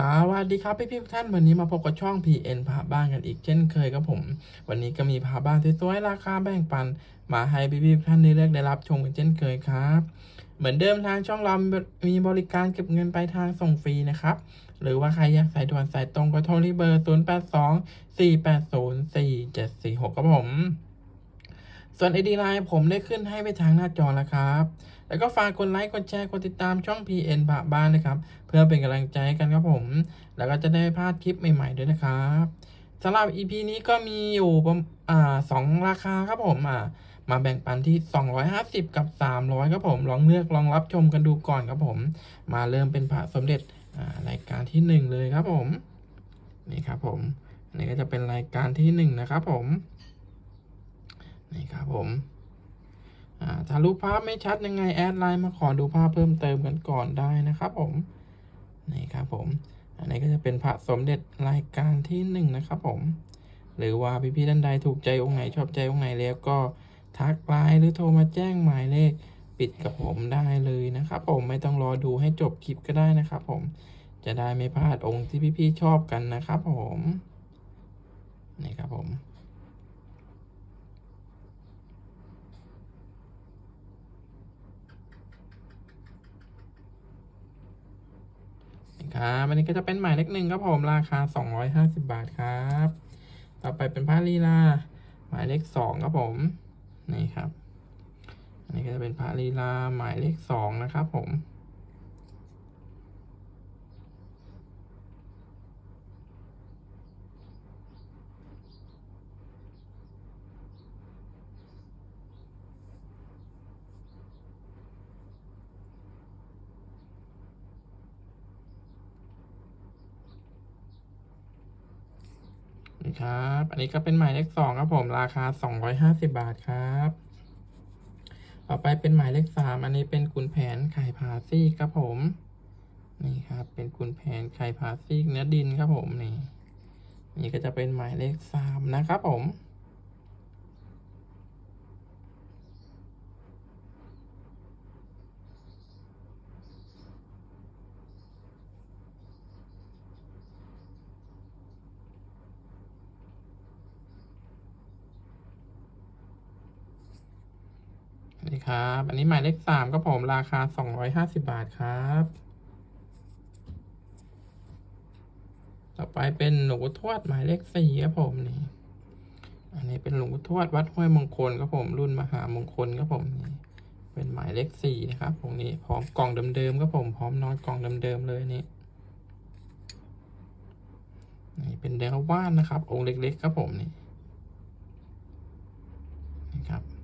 สวัสดีครับพี่พี่ทุกท่านวันนี้มาพบกับช่อง PN พาบ้านกันอีกเช่นเคยครับผม วันนี้ก็มีพาบ้านสวยๆราคาแบ่งปัน มาให้พี่พี่ทุกท่านได้เลือกได้รับชมกันเช่นเคยครับ เหมือนเดิมทางช่องเรามีบริการเก็บเงินปลายทางส่งฟรีนะครับ หรือว่าใครอยากสายด่วนสายตรงก็โทรที่เบอร์ 0 8 2 4 8 0 4 7 4 6ครับผม ส่วน ID Line ผมได้ขึ้นให้ไปทางหน้าจอแล้วครับ แล้วก็ฝากกดไลค์กดแชร์กดติดตามช่อง PN บะบ้านนะครับ เพื่อเป็นกำลังใจให้กันครับผม แล้วก็จะได้ไม่พลาดคลิปใหม่ๆด้วยนะครับสำหรับ EP นี้ก็มีอยู่อ่าสองราคาครับผมอ่ามาแบ่งปันที่ 250 กับ 300 ครับผม ลองเลือกลองรับชมกันดูก่อนครับผม มาเริ่มเป็นพระสมเด็จรายการที่หนึ่งเลยครับผม นี่ครับผม อันนี้ก็จะเป็นรายการที่หนึ่งนะครับผม นี่ครับผมถ้ารูปภาพไม่ชัดยังไงแอดไลน์มาขอดูภาพเพิ่มเติมกันก่อนได้นะครับผมนี่ครับผมอันนี้ก็จะเป็นพระสมเด็จรายการที่หนึ่งนะครับผม หรือว่าพี่ๆท่านใดถูกใจองค์ไหนชอบใจองค์ไหนแล้วก็ทักไลน์หรือโทรมาแจ้งหมายเลขปิดกับผมได้เลยนะครับผมไม่ต้องรอดูให้จบคลิปก็ได้นะครับผมจะได้ไม่พลาดองค์ที่พี่ๆชอบกันนะครับผมนี่ครับผม ครับอันนี้ก็จะเป็นหมายเลขหนึ่งครับผมราคา 250 บาทครับ ต่อไปเป็นผ้าลีลาหมายเลขสองครับผมนี่ครับ อันนี้ก็จะเป็นผ้าลีลาหมายเลขสองนะครับผม ครับ อันนี้ก็เป็นหมายเลขสองครับผมราคา250บาทครับ ต่อไปเป็นหมายเลขสามอันนี้เป็นกุนแผนไข่พาซี่ครับผม นี่ครับ เป็นกุนแผนไข่พาซี่เนื้อดินครับผมนี่ นี่ก็จะเป็นหมายเลขสามนะครับผม นี่ ครับ อันนี้หมายเลขสามครับผมราคา250บาทครับ ต่อไปเป็นหนูทวดหมายเลขสี่ครับผมนี่ อันนี้เป็นหลวงปู่ทวดวัดห้วยมงคลครับผมรุ่นมหามงคลครับผมนี่ เป็นหมายเลขสี่นะครับตรงนี้พร้อมกล่องเดิมๆครับผมพร้อมนอนกล่องเดิมๆเลยนี่นี่เป็นเดลว่านนะครับ องค์เล็กๆครับผมนี่นี่ครับ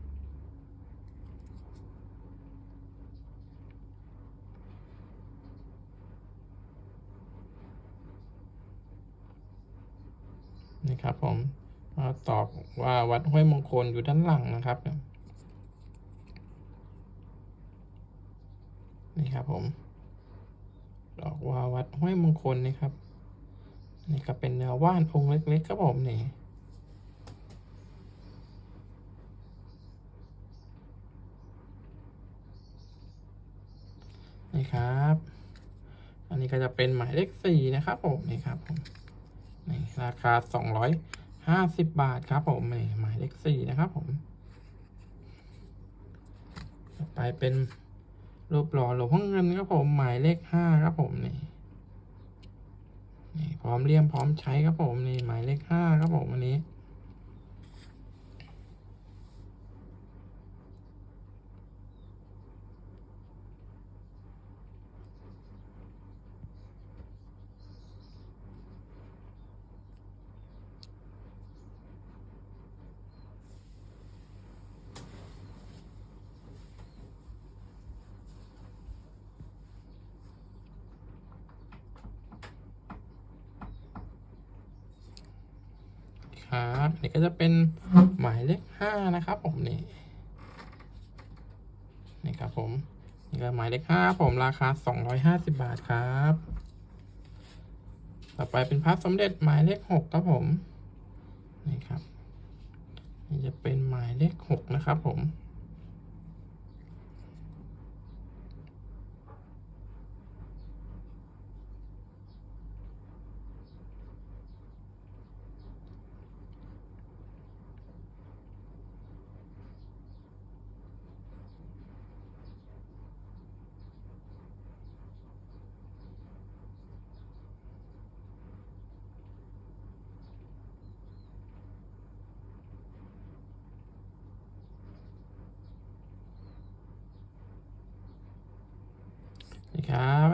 ครับผมตอบว่าวัดห้วยมงคลอยู่ด้านหลังนะครับ นี่ครับผมบอกว่าวัดห้วยมงคลนี่ครับ นี่ก็เป็นเนื้อว่านองค์เล็กๆครับผมนี่นี่ครับ อันนี้ก็จะเป็นหมายเลขสี่นะครับผมนี่ครับผม ราคาสองร้อยห้าสิบบาทครับผมนี่หมายเลขสี่นะครับผม ต่อไปเป็นรูปหล่อหลวงพ่อเงินครับผมหมายเลขห้าครับผมนี่นี่พร้อมเลี่ยมพร้อมใช้ครับผมนี่หมายเลขห้าครับผมอันนี้ ครับนี่ก็จะเป็นหมายเลขห้านะครับ ผมนี่นี่ครับผมนี่ก็หมายเลขห้าผมราคาสองร้อยห้าสิบบาทครับ ต่อไปเป็นพระสมเด็จหมายเลขหกครับผมนี่ครับ นี่จะเป็นหมายเลขหกนะครับผม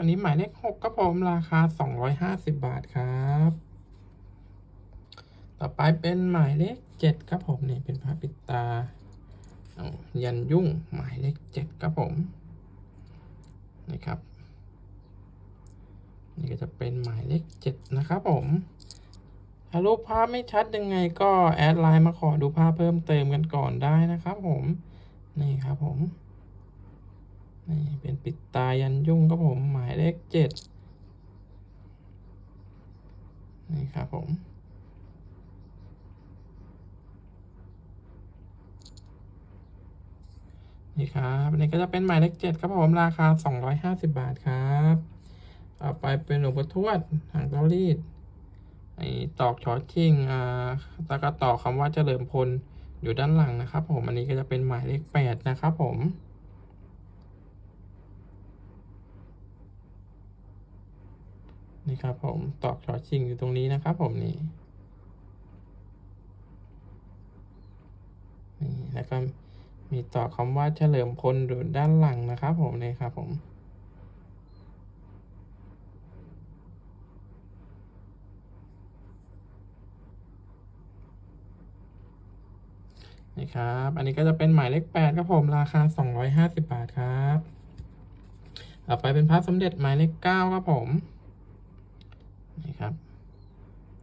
อันนี้หมายเลขหกครับผมราคาสองร้อยห้าสิบบาทครับ ต่อไปเป็นหมายเลขเจ็ดครับผมนี่เป็นพระปิดตาอยันยุ่งหมายเลขเจ็ดครับผมนี่ครับ นี่ก็จะเป็นหมายเลขเจ็ดนะครับผมถ้ารูปภาพไม่ชัดยังไงก็แอดไลน์มาขอดูภาพเพิ่มเติมกันก่อนได้นะครับผม นี่ครับผม นี่เป็นปิดตายันยุ่งครับผม หมายเลขเจ็ดนี่ครับผม นี่ครับอันนี้ก็จะเป็นหมายเลขเจ็ดครับผม ราคาสองร้อยห้าสิบบาทครับต่อไปเป็นหลวงพ่อทวดหางเตารีดไอตอกชอชิงอ่าตะกะตอกคำว่าเฉลิมพลอยู่ด้านหลังนะครับผม อันนี้ก็จะเป็นหมายเลขแปดนะครับผม นี่ครับผมตอกชอชิงอยู่ตรงนี้นะครับผมนี่นี่แล้วก็มีต่อคำว่าเฉลิมพลอยู่ด้านหลังนะครับผมนี่ครับผมนี่ครับ อันนี้ก็จะเป็นหมายเลขแปดครับผมราคาสองร้อยห้าสิบบาทครับ ต่อไปเป็นพระสมเด็จหมายเลขเก้าครับผม นี่ครับ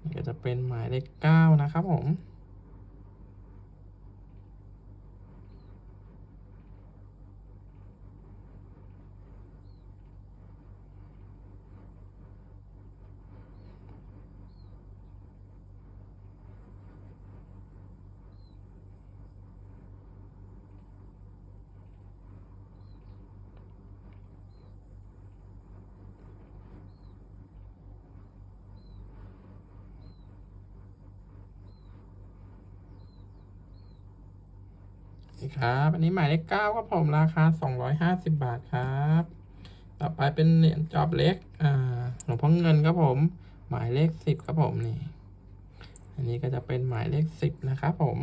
นี่ก็จะเป็นหมายเลขเก้านะครับผม นี่ ครับ อันนี้หมายเลขเก้าครับผมราคาสองร้อยห้าสิบบาทครับ ต่อไปเป็นเหรียญจอบเล็ก อ่าหลวงพ่อเงินครับผม หมายเลขสิบครับผมนี่ อันนี้ก็จะเป็นหมายเลขสิบนะครับผม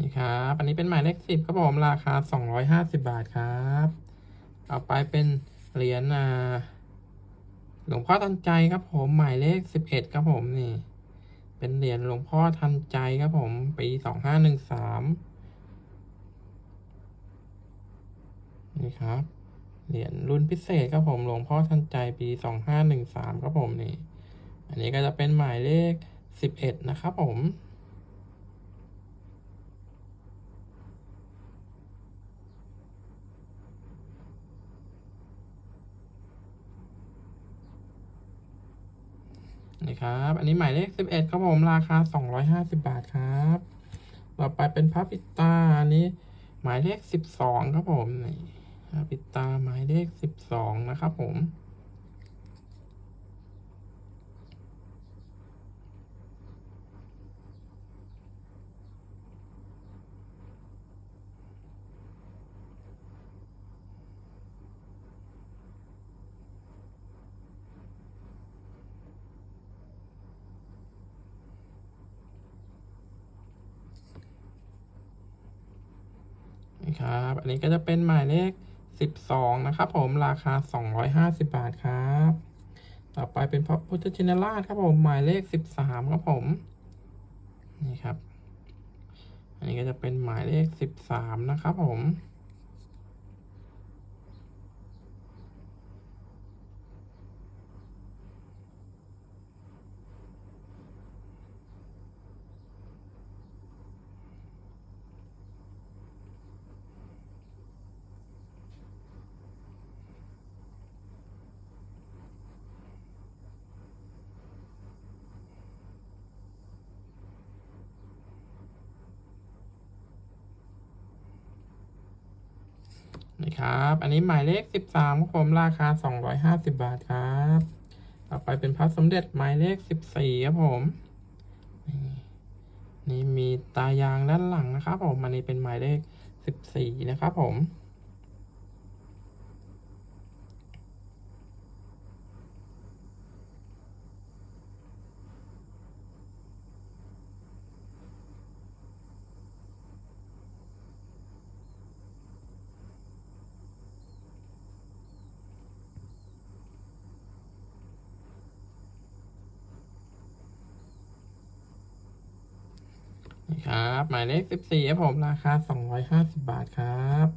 นี่ครับอันนี้เป็นหมายเลขสิบครับผมราคาสองร้อยห้าสิบาทครับต่อไปเป็นเหรียญอ่าหลวงพ่อทันใจครับผมหมายเลขสิบเอ็ดครับผมนี่ เป็นเหรียญหลวงพ่อทันใจครับผมปีสองห้าหนึ่งสามนี่ครับเหรียญรุ่นพิเศษครับผมหลวงพ่อทันใจปีสองห้าหนึ่งสามครับผมนี่ อันนี้ก็จะเป็นหมายเลขสิบเอ็ดนะครับผม นะครับ อันนี้หมายเลขสิบเอ็ดครับผมราคาสองร้อยห้าสิบาทครับต่อไปเป็นพระปิตาอันนี้หมายเลขสิบสองครับผมนี่พระปิตาหมายเลขสิบสองนะครับผม ครับ อันนี้ก็จะเป็นหมายเลขสิบสองนะครับผมราคาสองร้อยห้าสิบาทครับ ต่อไปเป็นพระพุทธชินราชครับผมหมายเลขสิบสามครับผม นี่ครับ อันนี้ก็จะเป็นหมายเลขสิบสามนะครับผม อันนี้หมายเลขสิบสามครับผมราคาสองร้อยห้าสิบาทครับ ต่อไปเป็นพระสมเด็จหมายเลขสิบสี่ครับผม นี่มีตายางด้านหลังนะครับผม อันนี้เป็นหมายเลขสิบสี่นะครับผม ครับ หมายเลขสิบสี่ครับผมราคาสองร้อยห้าสิบบาทครับ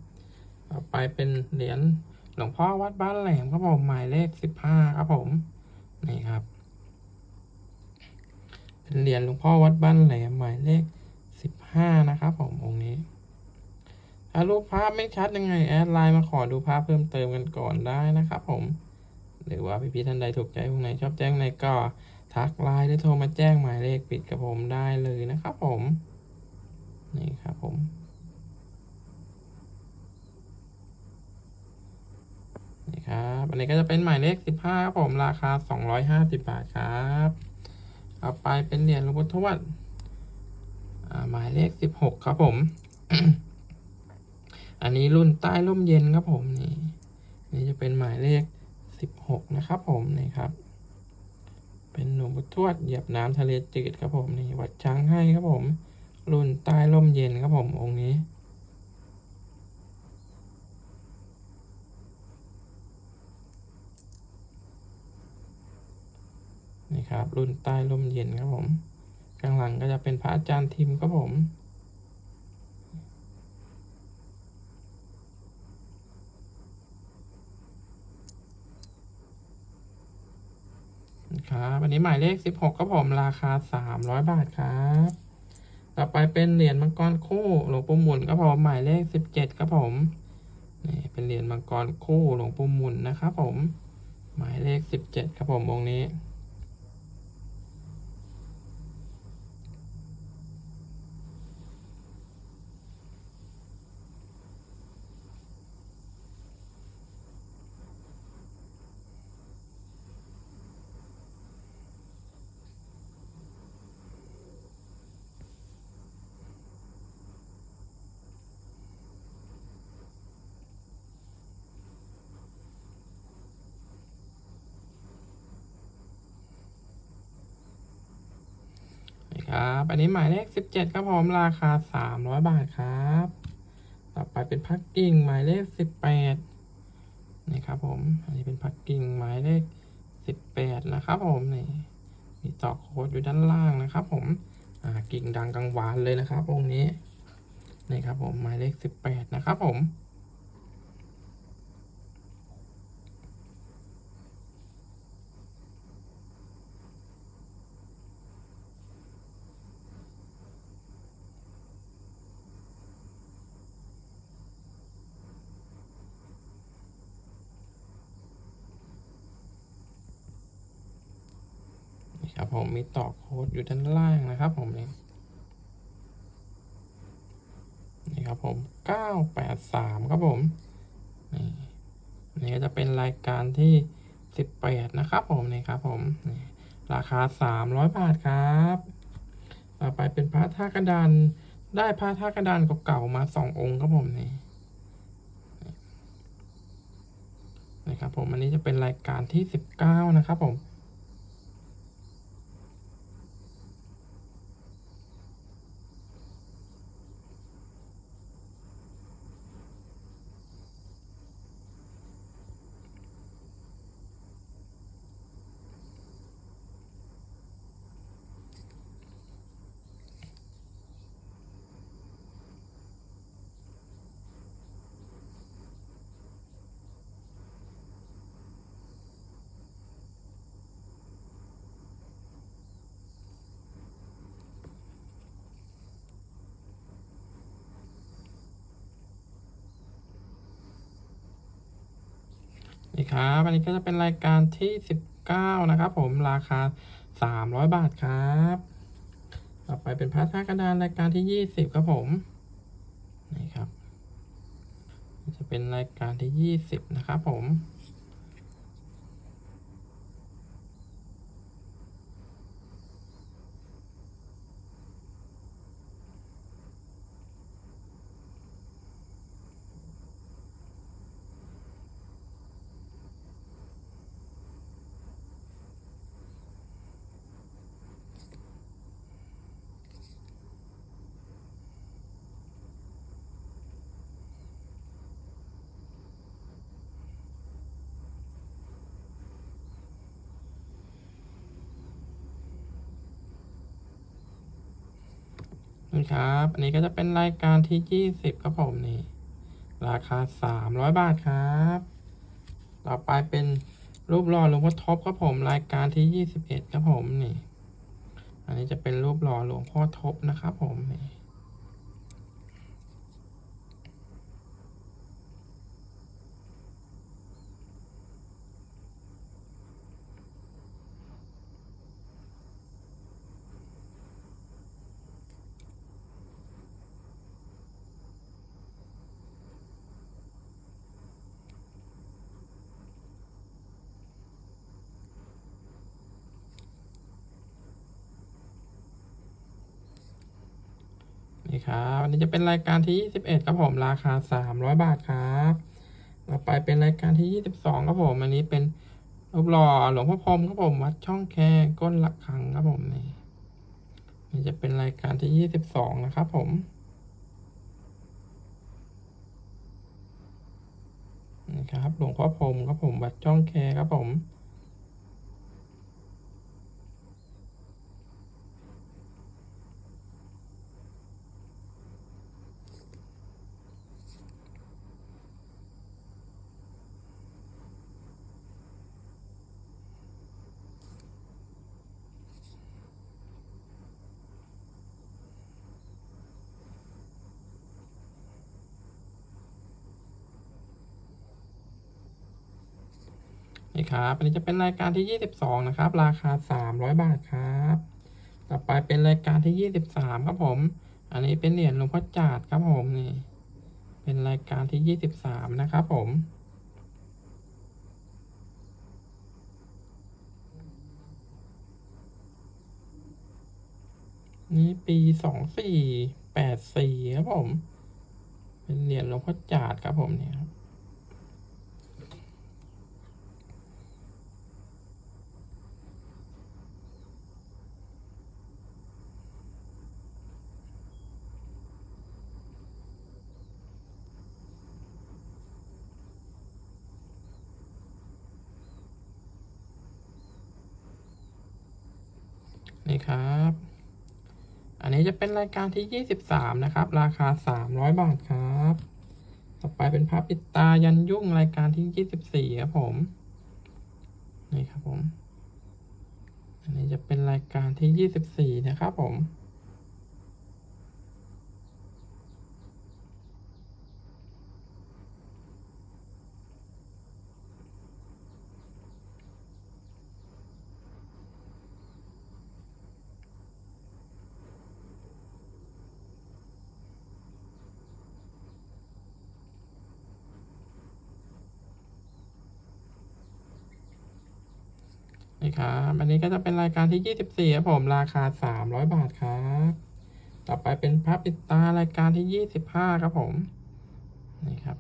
ต่อไปเป็นเหรียญหลวงพ่อวัดบ้านแหลมครับผมหมายเลขสิบห้าครับผมนี่ครับ เป็นเหรียญหลวงพ่อวัดบ้านแหลมหมายเลขสิบห้านะครับผมองค์นี้ถ้ารูปภาพไม่ชัดยังไงแอดไลน์มาขอดูภาพเพิ่มเติมกันก่อนได้นะครับผม หรือว่าพี่ๆท่านใดถูกใจพวกไหนชอบแจ้งไหนก็ทักไลน์หรือโทรมาแจ้งหมายเลขปิดกับผมได้เลยนะครับผม นี่ครับผมนี่ครับอันนี้ก็จะเป็นหมายเลขสิบห้าครับผมราคาสองร้อยห้าสิบบาทครับเอาไปเป็นเหรียญหลวงพ่อทวดหมายเลขสิบหกครับผม อันนี้รุ่นใต้ร่มเย็นครับผมนี่นี่จะเป็นหมายเลขสิบหกนะครับผมนี่ครับ เป็นหลวงพ่อทวดเหยียบน้ำทะเลจืดครับผมนี่วัดช้างให้ครับผม รุ่นใต้ร่มเย็นครับผมองค์นี้ นี่ครับ รุ่นใต้ร่มเย็นครับผมข้างหลังก็จะเป็นพระอาจารย์ทิมครับผมครับอันนี้หมายเลขสิบหกครับผม ราคาสามร้อยบาทครับ ต่อไปเป็นเหรียญมังกรคู่หลวงปู่หมุนครับผมหมายเลขสิบเจ็ดครับผมนี่เป็นเหรียญมังกรคู่หลวงปู่หมุนนะครับผม หมายเลขสิบเจ็ดครับผมองค์นี้ ครับ อันนี้หมายเลขสิบเจ็ดครับผมราคาสามร้อยบาทครับ ต่อไปเป็นพักกิ่งหมายเลขสิบแปดนี่ครับผม อันนี้เป็นพักกิ่งหมายเลขสิบแปดนะครับผมนี่มีต่อโค้ดอยู่ด้านล่างนะครับ ผม อ่ากิ่งดังกังวานเลยนะครับองค์นี้นี่ครับผมหมายเลขสิบแปดนะครับผม ครับผมมีต่อโค้ดอยู่ด้านล่างนะครับผมนี่นี่ครับผมเก้าแปดสามครับผมนี่นี่ก็จะเป็นรายการที่สิบแปดนะครับผมนี่ครับผมนี่ราคาสามร้อยบาทครับ ต่อไปเป็นพระท่ากระดานได้พระท่ากระดานเก่าๆมาสององค์ครับผมนี่นี่ครับผมอันนี้จะเป็นรายการที่สิบเก้านะครับผม ครับอันนี้ก็จะเป็นรายการที่สิบเก้านะครับผมราคาสามร้อยบาทครับ ต่อไปเป็นพระท่ากระดานรายการที่ยี่สิบครับผมนี่ครับ จะเป็นรายการที่ยี่สิบนะครับผม นี่ครับ อันนี้ก็จะเป็นรายการที่ยี่สิบครับผมนี่ ราคาสามร้อยบาทครับ ต่อไปเป็นรูปหล่อหลวงพ่อทบครับผม รายการที่ยี่สิบเอ็ดครับผมนี่ อันนี้จะเป็นรูปหล่อหลวงพ่อทบนะครับผมนี่ นี่ครันนี้จะเป็นรายการที่ 21ครับผมราคา 300 บาทครับต่อไปเป็นรายการที่ 22ครับผมอันนี้เป็นรูปหล่อหลวงพ่อพรมครับผมวัดช่องแคก้นหลักขังครับผมนี่นี่จะเป็นรายการที่ 22 นะครับผมนี่ครับหลวงพ่อพรมครับผมวัดช่องแคครับผม นี่ครับอันนี้จะเป็นรายการที่ 22 นะครับ ราคา 300 บาทครับ ต่อไปเป็นรายการที่ 23 ครับผม อันนี้เป็นเหรียญหลวงพ่อจาดครับผมนี่ เป็นรายการที่ 23 นะครับผมนี่ปี2484ครับผม เป็นเหรียญหลวงพ่อจาดครับผมเนี่ย ครับนี่ครับ อันนี้จะเป็นรายการที่ 23 นะครับ ราคา 300 บาทครับ ต่อไปเป็นพระปิดตายันยุ่งรายการที่ 24 ครับผม นี่ครับผม อันนี้จะเป็นรายการที่ 24 นะครับผม ครับอันนี้ก็จะเป็นรายการที่ 24ครับผมราคา 300 บาทครับ ต่อไปเป็นพระปิดตารายการที่ 25 ครับผมนี่ครับ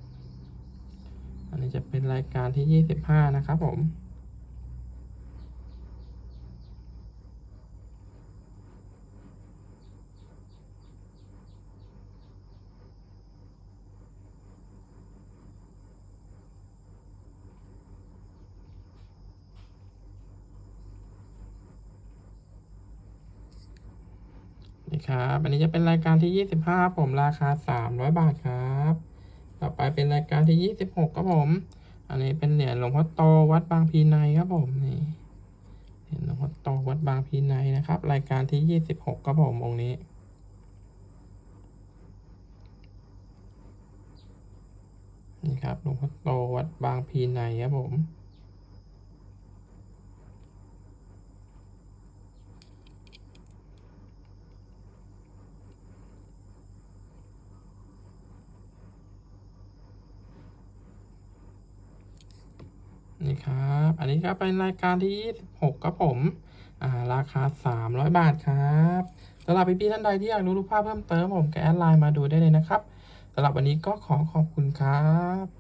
อันนี้จะเป็นรายการที่ 25 นะครับผม ครับ อันนี้จะเป็นรายการที่ 25 ผมราคา 300 บาทครับ ต่อไปเป็นรายการที่ 26ครับผม อันนี้เป็นเหรียญหลวงพ่อโตวัดบางพีในครับผมนี่เหรียญหลวงพ่อโตวัดบางพีในนะครับ รายการที่ 26ครับผมองค์นี้นี่ครับหลวงพ่อโตวัดบางพีในครับผม ครับ อันนี้ก็เป็นรายการที่ 26ครับผมอ่าราคา 300 บาทครับสำหรับพี่ๆท่านใดที่อยากรู้รูปภาพเพิ่มเติมผมก็แอดไลน์มาดูได้เลยนะครับสำหรับวันนี้ก็ขอขอบคุณครับ